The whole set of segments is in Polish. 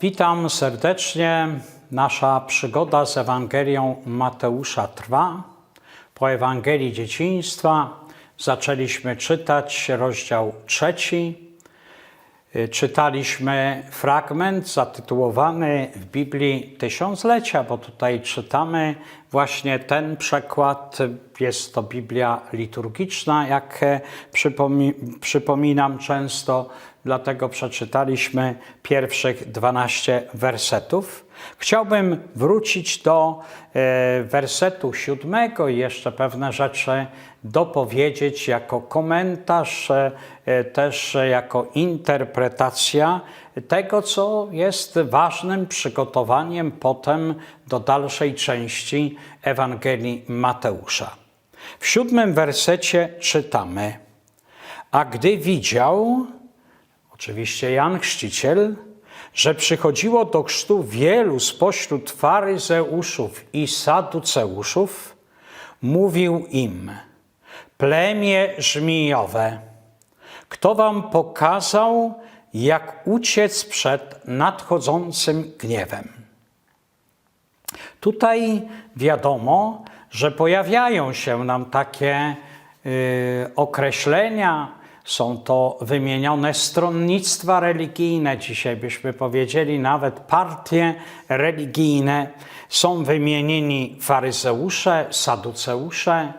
Witam serdecznie. Nasza przygoda z Ewangelią Mateusza trwa. Po Ewangelii Dzieciństwa zaczęliśmy czytać rozdział trzeci. Y, Czytaliśmy fragment zatytułowany w Biblii Tysiąclecia, bo tutaj czytamy właśnie ten przekład. Jest to Biblia liturgiczna, jak e, przypomi- przypominam często, dlatego przeczytaliśmy pierwszych 12 wersetów. Chciałbym wrócić do e, wersetu siódmego i jeszcze pewne rzeczy dopowiedzieć jako komentarz, e, też jako interpretacja tego, co jest ważnym przygotowaniem potem do dalszej części Ewangelii Mateusza. W siódmym wersecie czytamy: A gdy widział, oczywiście Jan Chrzciciel, że przychodziło do chrztu wielu spośród faryzeuszów i saduceuszów, mówił im: Plemię żmijowe, kto wam pokazał, jak uciec przed nadchodzącym gniewem? Tutaj wiadomo, że pojawiają się nam takie y, określenia, są to wymienione stronnictwa religijne, dzisiaj byśmy powiedzieli nawet partie religijne. Są wymienieni faryzeusze, saduceusze.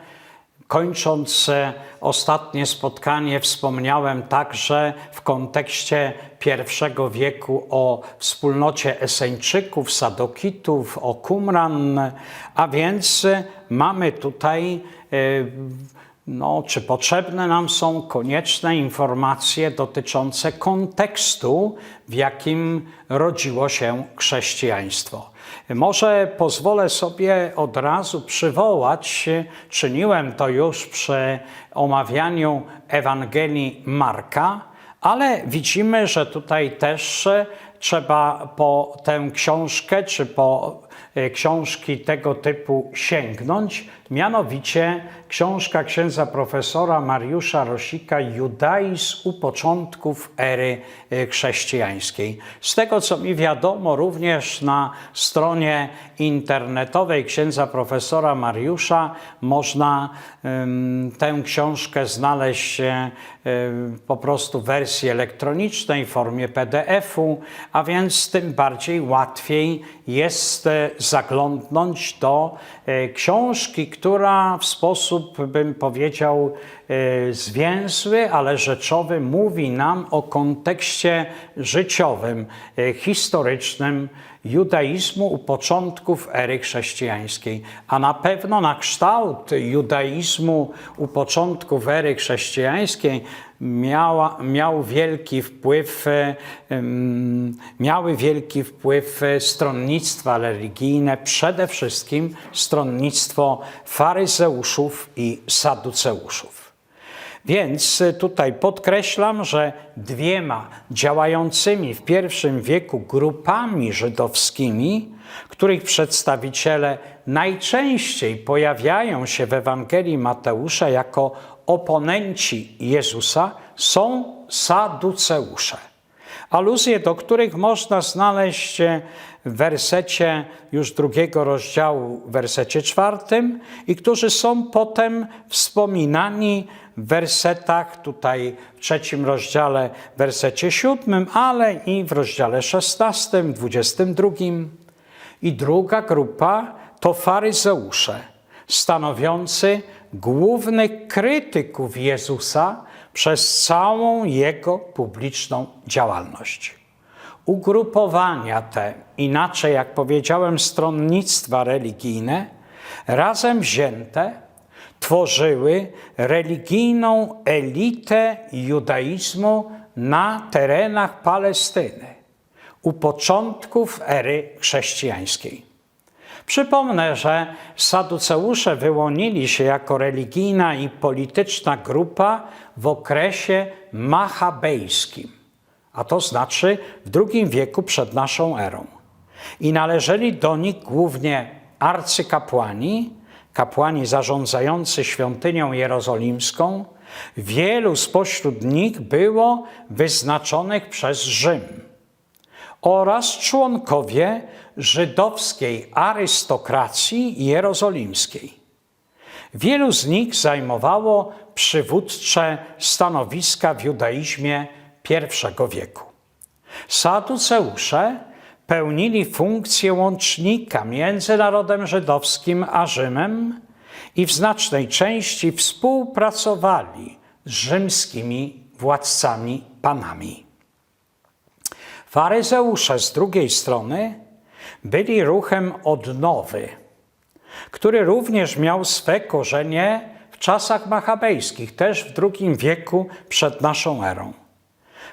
Kończąc e, ostatnie spotkanie, wspomniałem także w kontekście pierwszego wieku o wspólnocie Eseńczyków, Sadokitów, o Qumran, a więc e, mamy tutaj e, no, czy potrzebne nam są konieczne informacje dotyczące kontekstu, w jakim rodziło się chrześcijaństwo. Może pozwolę sobie od razu przywołać, czyniłem to już przy omawianiu Ewangelii Marka, ale widzimy, że tutaj też trzeba po tę książkę, czy po książki tego typu sięgnąć, mianowicie książka księdza profesora Mariusza Rosika Judaizm u początków ery e, chrześcijańskiej. Z tego co mi wiadomo, również na stronie internetowej księdza profesora Mariusza można em, tę książkę znaleźć e, po prostu w wersji elektronicznej, w formie PDF-u, a więc tym bardziej łatwiej jest zaglądnąć do e, książki, która w sposób, bym powiedział, zwięzły, ale rzeczowy mówi nam o kontekście życiowym, e, historycznym judaizmu u początków ery chrześcijańskiej, a na pewno na kształt judaizmu u początków ery chrześcijańskiej miała, miał wielki wpływ, em, miały wielki wpływ stronnictwa religijne, przede wszystkim stronnictwo faryzeuszów i saduceuszów. Więc y, tutaj podkreślam, że dwiema działającymi w I wieku grupami żydowskimi, których przedstawiciele najczęściej pojawiają się w Ewangelii Mateusza jako oponenci Jezusa, są saduceusze. Aluzje, do których można znaleźć e, wersecie już drugiego rozdziału, w wersecie czwartym, i którzy są potem wspominani w wersetach, tutaj w trzecim rozdziale, w wersecie siódmym, ale i w rozdziale szesnastym, dwudziestym drugim. I druga grupa to faryzeusze, stanowiący głównych krytyków Jezusa przez całą jego publiczną działalność. Ugrupowania te, inaczej jak powiedziałem, stronnictwa religijne, razem wzięte, tworzyły religijną elitę judaizmu na terenach Palestyny u początków ery chrześcijańskiej. Przypomnę, że saduceusze wyłonili się jako religijna i polityczna grupa w okresie machabejskim, a to znaczy w II wieku przed naszą erą. I należeli do nich głównie arcykapłani, kapłani zarządzający świątynią jerozolimską. Wielu spośród nich było wyznaczonych przez Rzym. oraz członkowie żydowskiej arystokracji jerozolimskiej. Wielu z nich zajmowało przywódcze stanowiska w judaizmie I wieku. Saduceusze pełnili funkcję łącznika między narodem żydowskim a Rzymem i w znacznej części współpracowali z rzymskimi władcami panami. Faryzeusze z drugiej strony byli ruchem odnowy, który również miał swe korzenie w czasach machabejskich, też w II wieku przed naszą erą.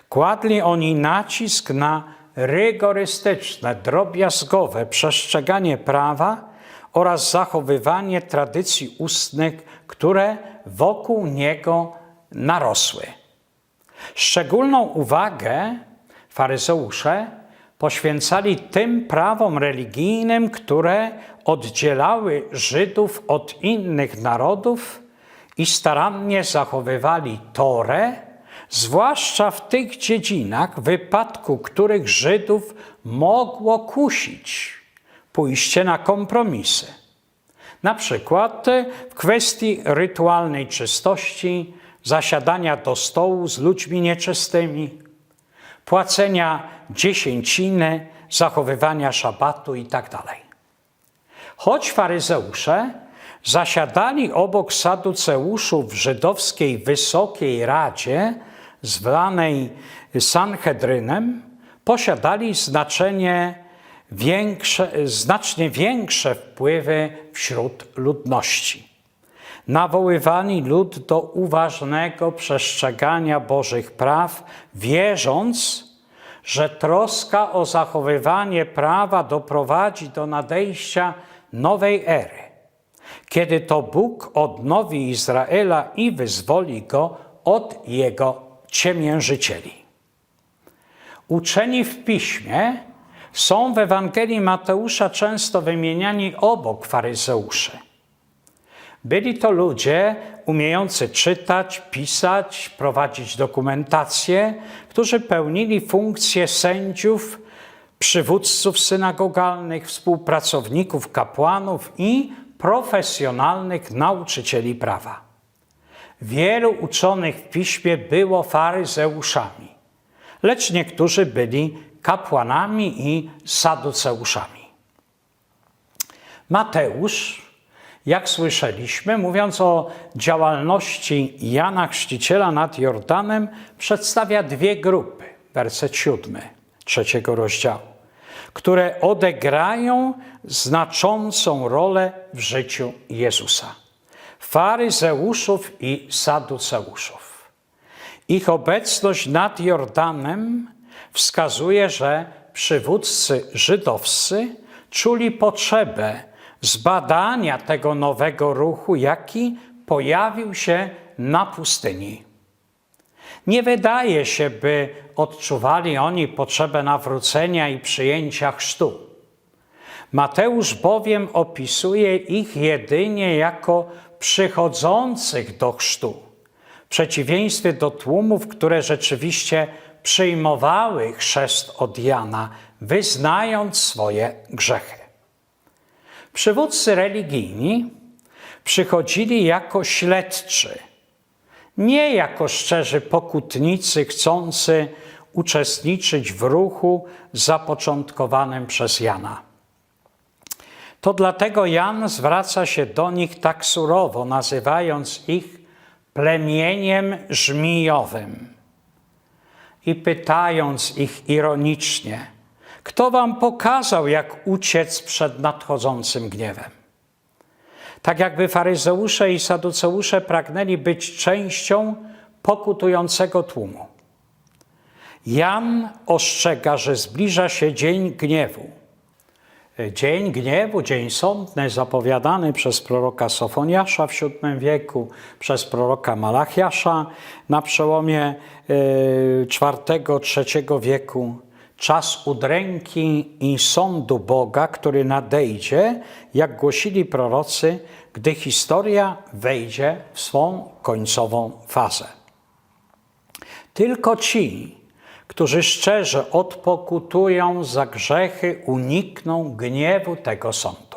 Kładli oni nacisk na rygorystyczne, drobiazgowe przestrzeganie prawa oraz zachowywanie tradycji ustnych, które wokół niego narosły. Szczególną uwagę faryzeusze poświęcali tym prawom religijnym, które oddzielały Żydów od innych narodów i starannie zachowywali Torę, zwłaszcza w tych dziedzinach, wypadku których Żydów mogło kusić pójście na kompromisy. Na przykład w kwestii rytualnej czystości, zasiadania do stołu z ludźmi nieczystymi, płacenia dziesięciny, zachowywania szabatu itd. Choć faryzeusze zasiadali obok saduceuszów w żydowskiej Wysokiej Radzie, zwanej Sanhedrynem, posiadali znaczenie większe, znacznie większe wpływy wśród ludności. Nawoływali lud do uważnego przestrzegania Bożych praw, wierząc, że troska o zachowywanie prawa doprowadzi do nadejścia nowej ery, kiedy to Bóg odnowi Izraela i wyzwoli go od jego ciemiężycieli. Uczeni w piśmie są w Ewangelii Mateusza często wymieniani obok faryzeuszy. Byli to ludzie umiejący czytać, pisać, prowadzić dokumentację, którzy pełnili funkcje sędziów, przywódców synagogalnych, współpracowników, kapłanów i profesjonalnych nauczycieli prawa. Wielu uczonych w piśmie było faryzeuszami, lecz niektórzy byli kapłanami i saduceuszami. Mateusz, jak słyszeliśmy, mówiąc o działalności Jana Chrzciciela nad Jordanem, przedstawia dwie grupy, werset siódmy trzeciego rozdziału, które odegrają znaczącą rolę w życiu Jezusa. Faryzeuszów i saduceuszów. Ich obecność nad Jordanem wskazuje, że przywódcy żydowscy czuli potrzebę zbadania tego nowego ruchu, jaki pojawił się na pustyni. Nie wydaje się, by odczuwali oni potrzebę nawrócenia i przyjęcia chrztu. Mateusz bowiem opisuje ich jedynie jako przychodzących do chrztu, w przeciwieństwie do tłumów, które rzeczywiście przyjmowały chrzest od Jana, wyznając swoje grzechy. Przywódcy religijni przychodzili jako śledczy, nie jako szczerzy pokutnicy chcący uczestniczyć w ruchu zapoczątkowanym przez Jana. To dlatego Jan zwraca się do nich tak surowo, nazywając ich plemieniem żmijowym i pytając ich ironicznie, kto wam pokazał, jak uciec przed nadchodzącym gniewem? Tak jakby faryzeusze i saduceusze pragnęli być częścią pokutującego tłumu. Jan ostrzega, że zbliża się dzień gniewu. Dzień gniewu, dzień sądny, zapowiadany przez proroka Sofoniasza w VII wieku, przez proroka Malachiasza na przełomie IV-III wieku. Czas udręki i sądu Boga, który nadejdzie, jak głosili prorocy, gdy historia wejdzie w swą końcową fazę. Tylko ci, którzy szczerze odpokutują za grzechy, unikną gniewu tego sądu.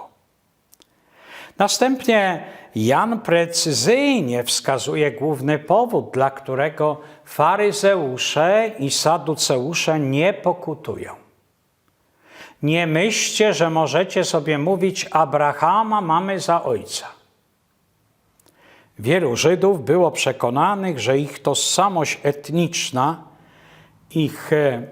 Następnie Jan precyzyjnie wskazuje główny powód, dla którego faryzeusze i saduceusze nie pokutują. Nie myślcie, że możecie sobie mówić: Abrahama mamy za ojca. Wielu Żydów było przekonanych, że ich tożsamość etniczna, ich e,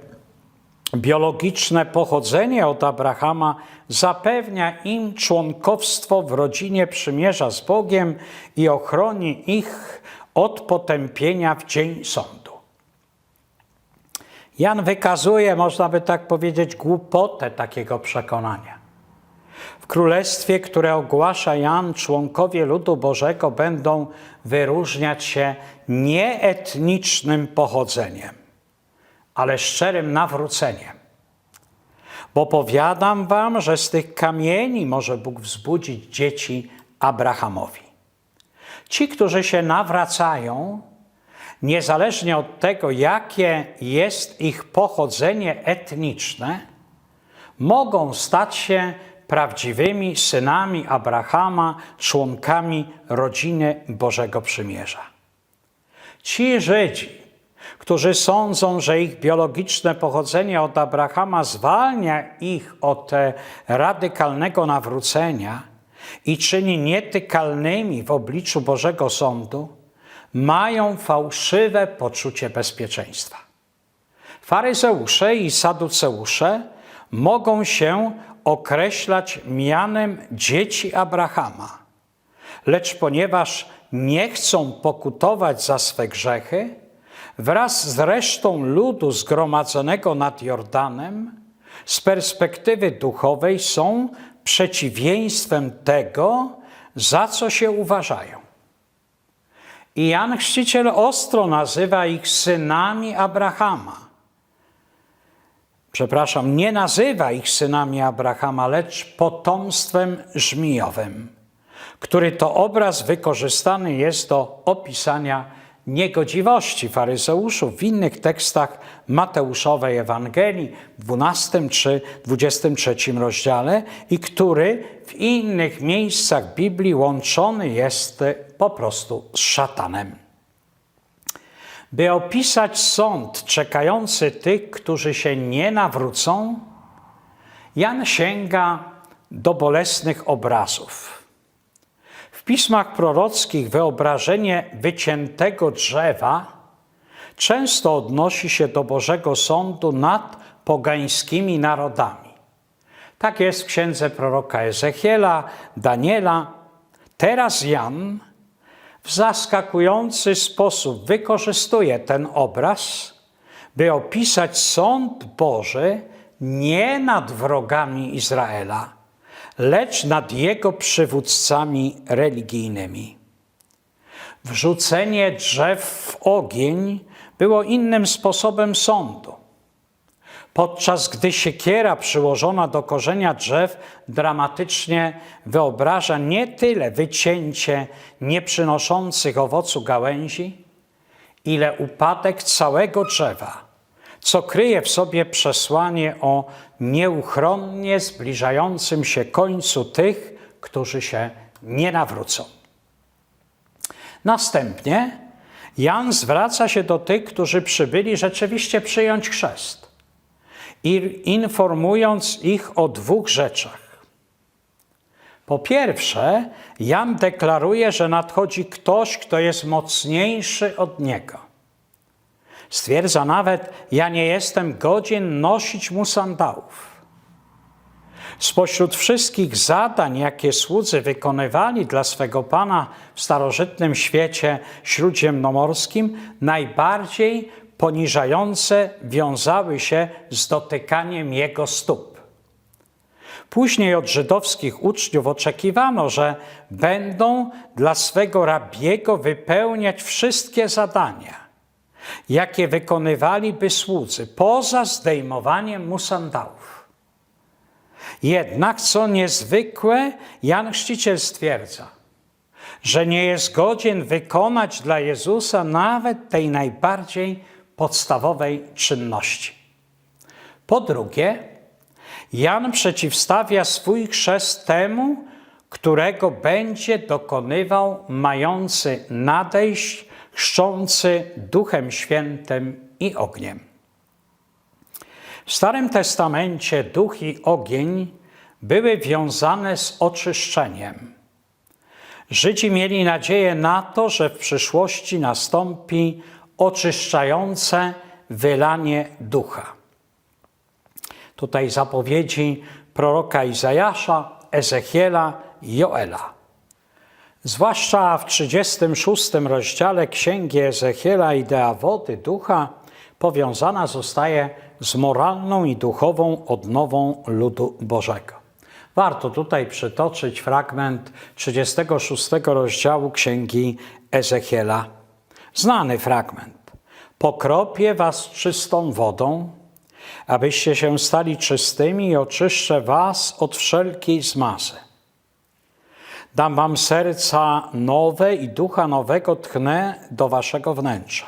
biologiczne pochodzenie od Abrahama zapewnia im członkowstwo w rodzinie przymierza z Bogiem i ochroni ich od potępienia w dzień sądu. Jan wykazuje, można by tak powiedzieć, głupotę takiego przekonania. W królestwie, które ogłasza Jan, członkowie ludu Bożego będą wyróżniać się nie etnicznym pochodzeniem, ale szczerym nawróceniem. Bo powiadam wam, że z tych kamieni może Bóg wzbudzić dzieci Abrahamowi. Ci, którzy się nawracają, niezależnie od tego, jakie jest ich pochodzenie etniczne, mogą stać się prawdziwymi synami Abrahama, członkami rodziny Bożego Przymierza. Ci Żydzi, którzy sądzą, że ich biologiczne pochodzenie od Abrahama zwalnia ich od e, radykalnego nawrócenia i czyni nietykalnymi w obliczu Bożego Sądu, mają fałszywe poczucie bezpieczeństwa. Faryzeusze i saduceusze mogą się określać mianem dzieci Abrahama, lecz ponieważ nie chcą pokutować za swe grzechy, wraz z resztą ludu zgromadzonego nad Jordanem, z perspektywy duchowej są przeciwieństwem tego, za co się uważają. I Jan Chrzciciel ostro nazywa ich synami Abrahama. Przepraszam, nie nazywa ich synami Abrahama, lecz potomstwem żmijowym, który to obraz wykorzystany jest do opisania niegodziwości faryzeuszów w innych tekstach Mateuszowej Ewangelii, 12 czy 23 rozdziale i który w innych miejscach Biblii łączony jest po prostu z szatanem. By opisać sąd czekający tych, którzy się nie nawrócą, Jan sięga do bolesnych obrazów pismach prorockich wyobrażenie wyciętego drzewa często odnosi się do Bożego Sądu nad pogańskimi narodami. Tak jest w księdze proroka Ezechiela, Daniela. Teraz Jan w zaskakujący sposób wykorzystuje ten obraz, by opisać sąd Boży nie nad wrogami Izraela, lecz nad jego przywódcami religijnymi. Wrzucenie drzew w ogień było innym sposobem sądu. Podczas gdy siekiera przyłożona do korzenia drzew dramatycznie wyobraża nie tyle wycięcie nieprzynoszących owocu gałęzi, ile upadek całego drzewa co kryje w sobie przesłanie o nieuchronnie zbliżającym się końcu tych, którzy się nie nawrócą. Następnie Jan zwraca się do tych, którzy przybyli rzeczywiście przyjąć chrzest, informując ich o dwóch rzeczach. Po pierwsze, Jan deklaruje, że nadchodzi ktoś, kto jest mocniejszy od niego. Stwierdza nawet, ja nie jestem godzien nosić mu sandałów. Spośród wszystkich zadań, jakie słudzy wykonywali dla swego Pana w starożytnym świecie śródziemnomorskim, najbardziej poniżające wiązały się z dotykaniem jego stóp. Później od żydowskich uczniów oczekiwano, że będą dla swego rabiego wypełniać wszystkie zadania – jakie wykonywaliby słudzy, poza zdejmowaniem mu sandałów. Jednak, co niezwykłe, Jan Chrzciciel stwierdza, że nie jest godzien wykonać dla Jezusa nawet tej najbardziej podstawowej czynności. Po drugie, Jan przeciwstawia swój chrzest temu, którego będzie dokonywał mający nadejść, chrzczący Duchem Świętym i ogniem. W Starym Testamencie duch i ogień były wiązane z oczyszczeniem. Żydzi mieli nadzieję na to, że w przyszłości nastąpi oczyszczające wylanie ducha. Tutaj zapowiedzi proroka Izajasza, Ezechiela i Joela. Zwłaszcza w 36 rozdziale Księgi Ezechiela idea wody ducha powiązana zostaje z moralną i duchową odnową ludu Bożego. Warto tutaj przytoczyć fragment 36 rozdziału Księgi Ezechiela. Znany fragment. Pokropię was czystą wodą, abyście się stali czystymi i oczyszczę was od wszelkiej zmazy. Dam wam serca nowe i ducha nowego tchnę do waszego wnętrza.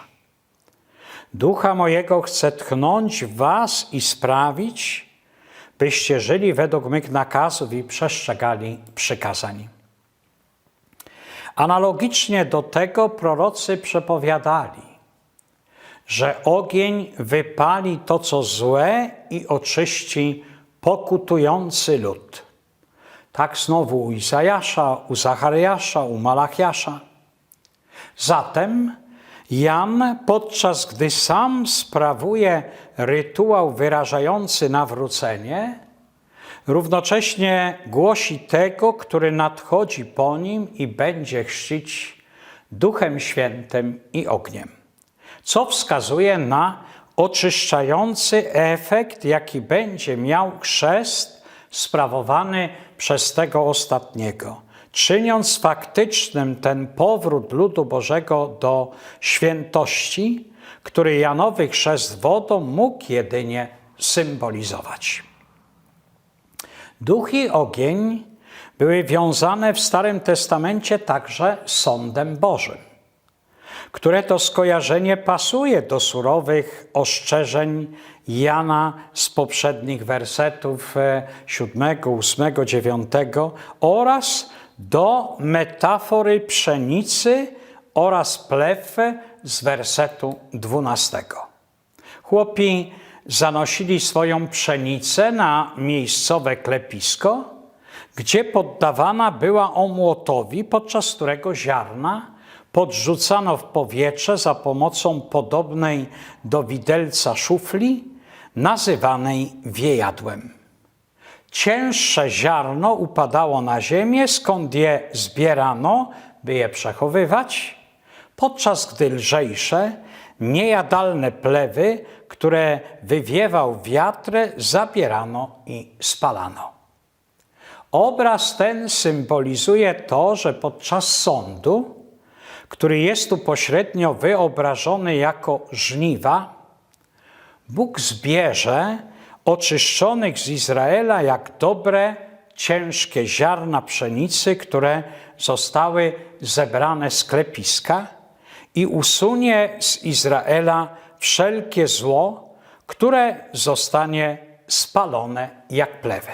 Ducha mojego chcę tchnąć w was i sprawić, byście żyli według mych nakazów i przestrzegali przykazań. Analogicznie do tego prorocy przepowiadali, że ogień wypali to, co złe i oczyści pokutujący lud. Tak znowu u Izajasza, u Zachariasza, u Malachiasza. Zatem Jan, podczas gdy sam sprawuje rytuał wyrażający nawrócenie, równocześnie głosi tego, który nadchodzi po nim i będzie chrzcić Duchem Świętym i ogniem, co wskazuje na oczyszczający efekt, jaki będzie miał chrzest sprawowany przez tego ostatniego, czyniąc faktycznym ten powrót ludu Bożego do świętości, który Janowy chrzest wodą mógł jedynie symbolizować. Duch i ogień były wiązane w Starym Testamencie także sądem Bożym, które to skojarzenie pasuje do surowych ostrzeżeń Jana z poprzednich wersetów 7, 8, 9 oraz do metafory pszenicy oraz plew z wersetu 12. Chłopi zanosili swoją pszenicę na miejscowe klepisko, gdzie poddawana była omłotowi, podczas którego ziarna podrzucano w powietrze za pomocą podobnej do widelca szufli, nazywanej wiejadłem. Cięższe ziarno upadało na ziemię, skąd je zbierano, by je przechowywać, podczas gdy lżejsze, niejadalne plewy, które wywiewał wiatr, zabierano i spalano. Obraz ten symbolizuje to, że podczas sądu, który jest tu pośrednio wyobrażony jako żniwa, Bóg zbierze oczyszczonych z Izraela jak dobre, ciężkie ziarna pszenicy, które zostały zebrane z klepiska i usunie z Izraela wszelkie zło, które zostanie spalone jak plewy.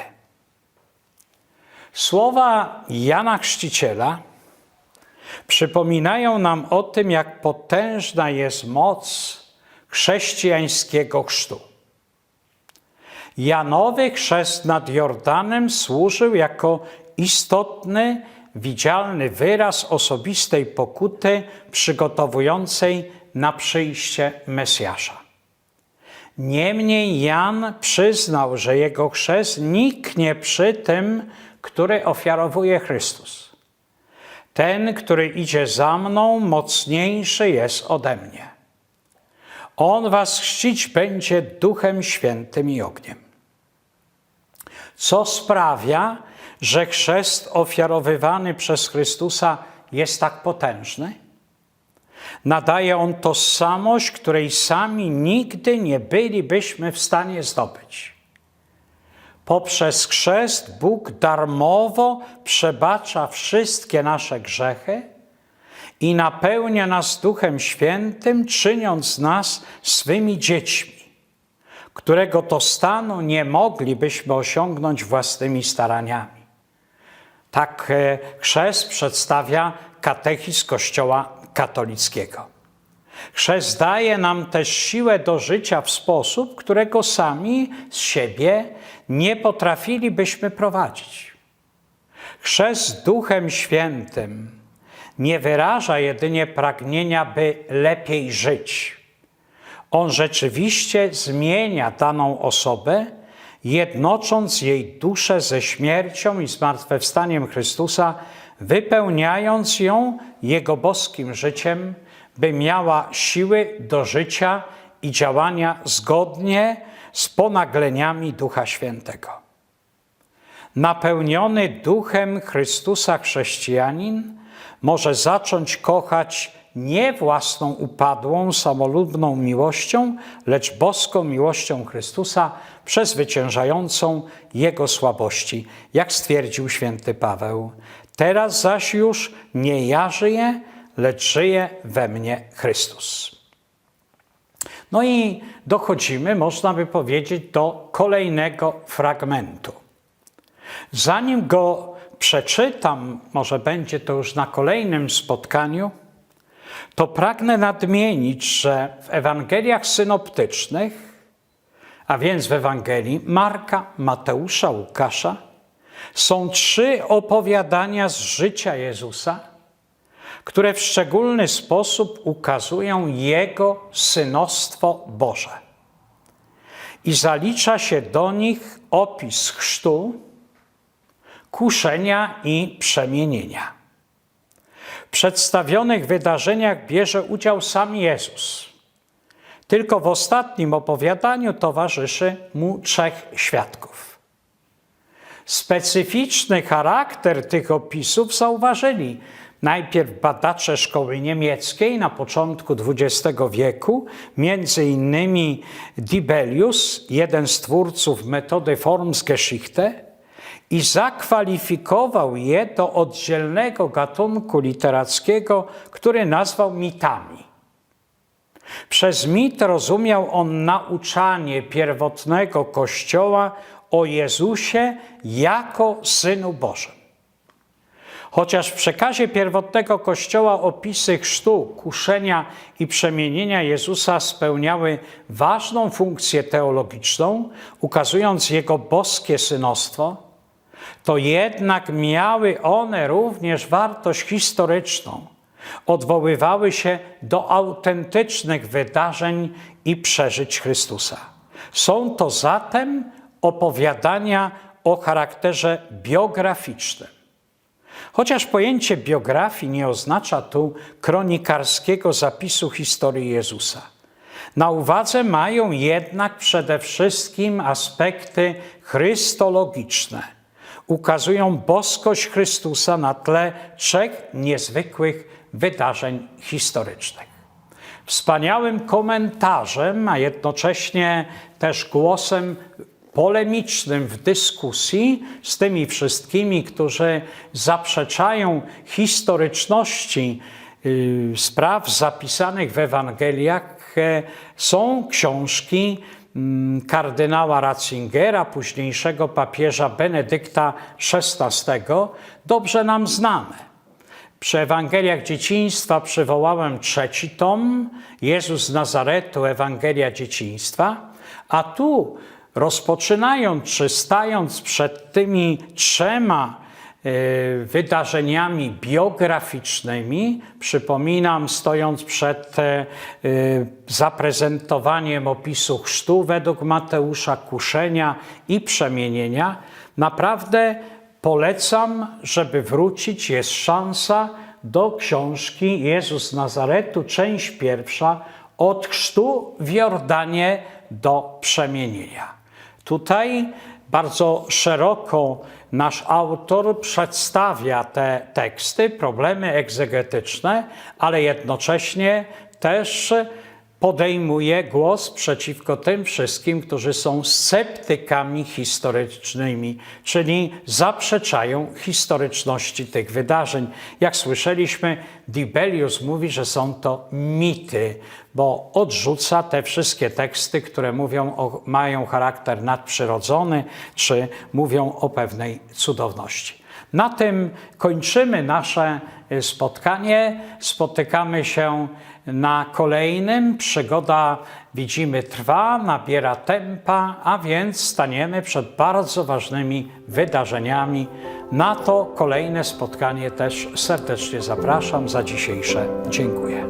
Słowa Jana Chrzciciela przypominają nam o tym, jak potężna jest moc chrześcijańskiego chrztu. Janowy chrzest nad Jordanem służył jako istotny, widzialny wyraz osobistej pokuty przygotowującej na przyjście Mesjasza. Niemniej Jan przyznał, że jego chrzest niknie przy tym, który ofiarowuje Chrystus. Ten, który idzie za mną, mocniejszy jest ode mnie. On was chrzcić będzie Duchem Świętym i ogniem. Co sprawia, że chrzest ofiarowywany przez Chrystusa jest tak potężny? Nadaje on tożsamość, której sami nigdy nie bylibyśmy w stanie zdobyć. Poprzez chrzest Bóg darmowo przebacza wszystkie nasze grzechy i napełnia nas Duchem Świętym, czyniąc nas swymi dziećmi, którego to stanu nie moglibyśmy osiągnąć własnymi staraniami. Tak e, chrzest przedstawia katechizm Kościoła katolickiego. Chrzest daje nam też siłę do życia w sposób, którego sami z siebie nie potrafilibyśmy prowadzić. Chrzest Duchem Świętym nie wyraża jedynie pragnienia, by lepiej żyć. On rzeczywiście zmienia daną osobę, jednocząc jej duszę ze śmiercią i zmartwychwstaniem Chrystusa, wypełniając ją Jego boskim życiem, by miała siły do życia i działania zgodnie z ponagleniami Ducha Świętego. Napełniony Duchem Chrystusa chrześcijanin może zacząć kochać nie własną upadłą, samolubną miłością, lecz boską miłością Chrystusa, przezwyciężającą Jego słabości, jak stwierdził święty Paweł. Teraz zaś już nie ja żyję, lecz żyje we mnie Chrystus. No i dochodzimy, można by powiedzieć, do kolejnego fragmentu. Zanim go przeczytam, może będzie to już na kolejnym spotkaniu, to pragnę nadmienić, że w Ewangeliach synoptycznych, a więc w Ewangelii Marka, Mateusza, Łukasza, są trzy opowiadania z życia Jezusa, które w szczególny sposób ukazują Jego synostwo Boże. I zalicza się do nich opis chrztu, kuszenia i przemienienia. W przedstawionych wydarzeniach bierze udział sam Jezus. Tylko w ostatnim opowiadaniu towarzyszy mu trzech świadków. Specyficzny charakter tych opisów zauważyli najpierw badacze szkoły niemieckiej na początku XX wieku, między innymi Dibelius, jeden z twórców metody Formsgeschichte, i zakwalifikował je do oddzielnego gatunku literackiego, który nazwał mitami. Przez mit rozumiał on nauczanie pierwotnego Kościoła o Jezusie jako Synu Bożym. Chociaż w przekazie pierwotnego Kościoła opisy chrztu, kuszenia i przemienienia Jezusa spełniały ważną funkcję teologiczną, ukazując Jego boskie synostwo, to jednak miały one również wartość historyczną. Odwoływały się do autentycznych wydarzeń i przeżyć Chrystusa. Są to zatem opowiadania o charakterze biograficznym. Chociaż pojęcie biografii nie oznacza tu kronikarskiego zapisu historii Jezusa. Na uwadze mają jednak przede wszystkim aspekty chrystologiczne ukazują boskość Chrystusa na tle trzech niezwykłych wydarzeń historycznych. Wspaniałym komentarzem, a jednocześnie też głosem polemicznym w dyskusji z tymi wszystkimi, którzy zaprzeczają historyczności y, spraw zapisanych w Ewangeliach, e, są książki Mm, kardynała Ratzingera, późniejszego papieża Benedykta XVI, dobrze nam znane. Przy Ewangeliach Dzieciństwa przywołałem trzeci tom, Jezus z Nazaretu, Ewangelia Dzieciństwa, a tu rozpoczynając czy stając przed tymi trzema E, wydarzeniami biograficznymi. Przypominam, stojąc przed e, zaprezentowaniem opisu chrztu według Mateusza, kuszenia i przemienienia, naprawdę polecam, żeby wrócić. Jest szansa do książki Jezus Nazaretu, część pierwsza, od chrztu w Jordanie do przemienienia. Tutaj bardzo szeroko nasz autor przedstawia te teksty, problemy egzegetyczne, ale jednocześnie też podejmuje głos przeciwko tym wszystkim, którzy są sceptykami historycznymi, czyli zaprzeczają historyczności tych wydarzeń. Jak słyszeliśmy, Dibelius mówi, że są to mity, bo odrzuca te wszystkie teksty, które mówią o, mają charakter nadprzyrodzony, czy mówią o pewnej cudowności. Na tym kończymy nasze y, spotkanie. Spotykamy się na kolejnym. Przygoda, widzimy, trwa, nabiera tempa, a więc staniemy przed bardzo ważnymi wydarzeniami. Na to kolejne spotkanie też serdecznie zapraszam. Za dzisiejsze dziękuję.